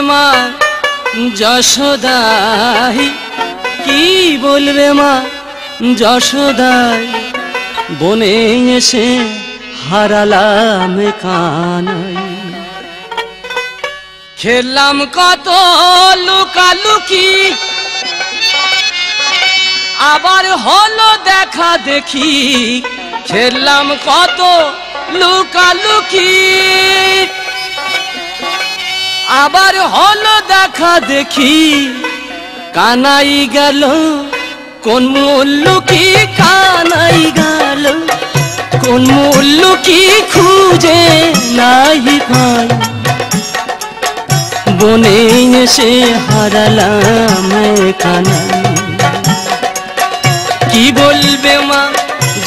মা, যশোদাই। কি বলবে মা, যশোদাই? বনে এসে হারালাম কানাই। খেললাম কত লুকালুকি। আবার হলো দেখা দেখি। খেললাম কত লুকালুকি। আবার হলো দেখা দেখি। কানাই গেল, কোন কি কানাই গেল? কোন কি খুঁজে নাই পাই বনে এসে হারালাম কানাই কি বলবে মা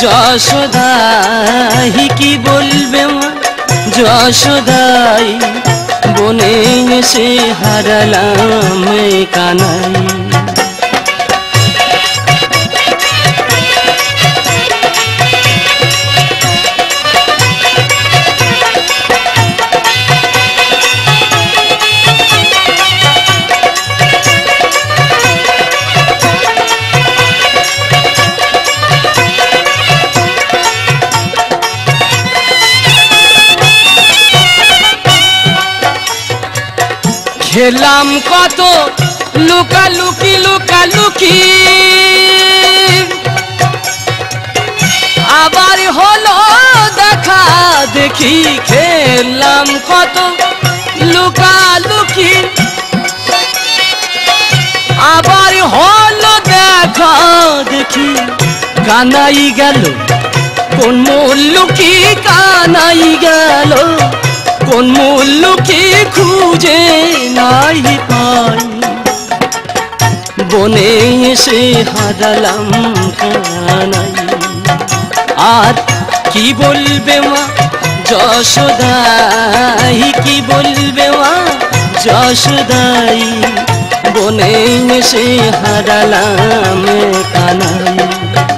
যশোদাই? কি বলবে মা যশোদাই? বনে এসে হারালাম কানাই খেলাম কত লুকালুকি লুকালুকি আবার হলো দেখা, দেখি খেললাম কত লুকালুকি আবার হলো দেখা, দেখি কানাই গেল, কোন মূল্য কি কানাই গেল। কোন মূল্য কি খুঁজে নাই পাই। বনে এসে হারালাম কানাই। আর কি বলবে মা যশোদাই? কি বলবে মা যশোদাই? বনে এসে হারালাম কানাই।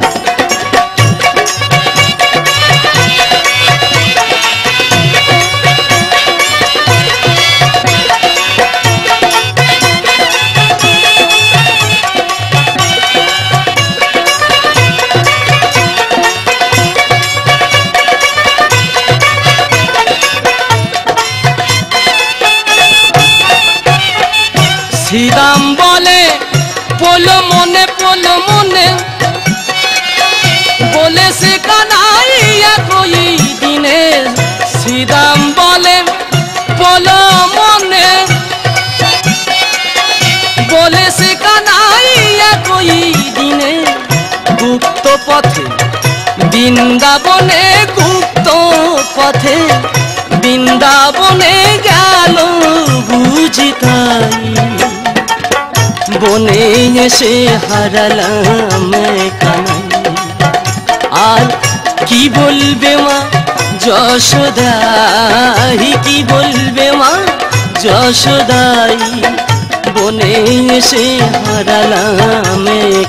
মনে মনে বলে সে কানাইয়া কই দিনে শ্রীরাম বলে পোলো মনে। বলে সে কানাইয়া কই দিনে গুপ্ত পথে, বৃন্দাবনে গুপ্ত পথে, বৃন্দাবনে গেল বুঝি তাই। বনে এসে হারালাম কানাই আর কি বলবে মা? যশোদাই, কি বলবে মা? যশোদাই, বনে এসে হারালাম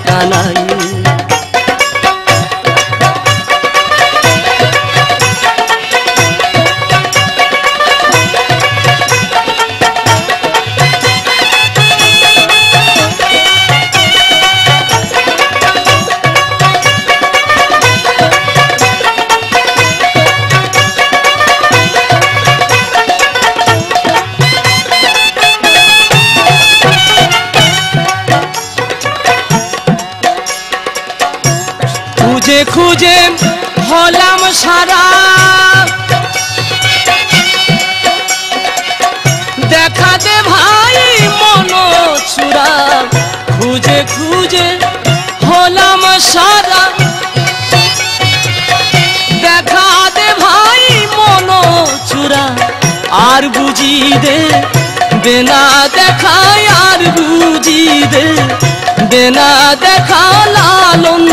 কানাই খুঁজে হলাম সারা। দেখা দে ভাই মন চূড়া। খুঁজে খুঁজে হলাম সারা। দেখা দে ভাই মন চূড়া। আর বুঝি দে বেনা দেখায়, আর বুঝি দে বেনা দেখা লালন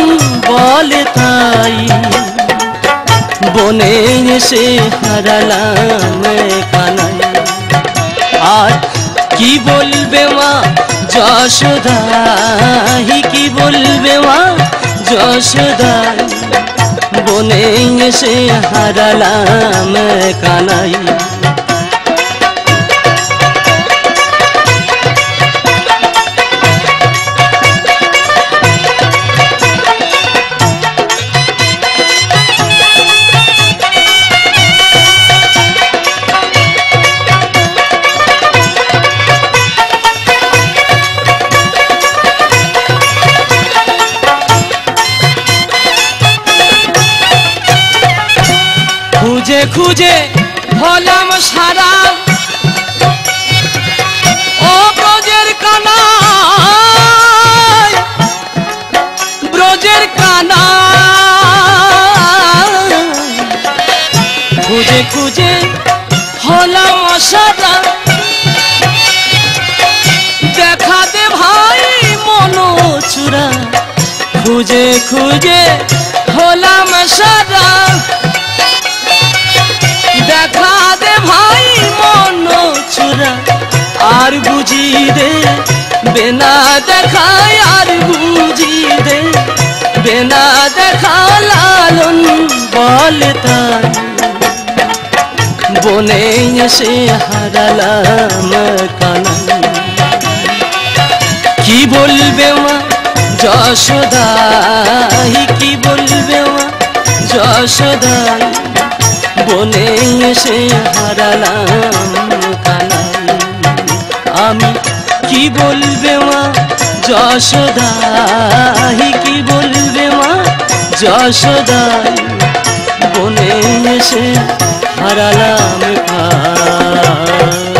বলে তাই। বনে এসে হারালাম কানাই আর কি বলবে মা যশোদাই কি বলবে মা যশোদাই বনে এসে হারালাম কানাই খুঁজে হলাম সারা। ও ব্রজের কানা ব্রজের কানা খুঁজে খুঁজে হলাম সারা। দেখা দে ভাই মনোচূড়া খুঁজে খুঁজে হলাম সারা। দেখা দে ভাই মনোচূড়া আর বুঝি দে, বেনা দেখায় আর বুঝি দে, বেনা দেখা লালন বলে তার। বনে এসে হারালাম কানাই কি বলবে মা যশোদাই, কি বলবে মা যশোদাই? বনে এসে হারালাম কানাই আমি কি বলবে মা? যশোদাই কি বলবে মা? যশোদাই বনে এসে হারালাম কানাই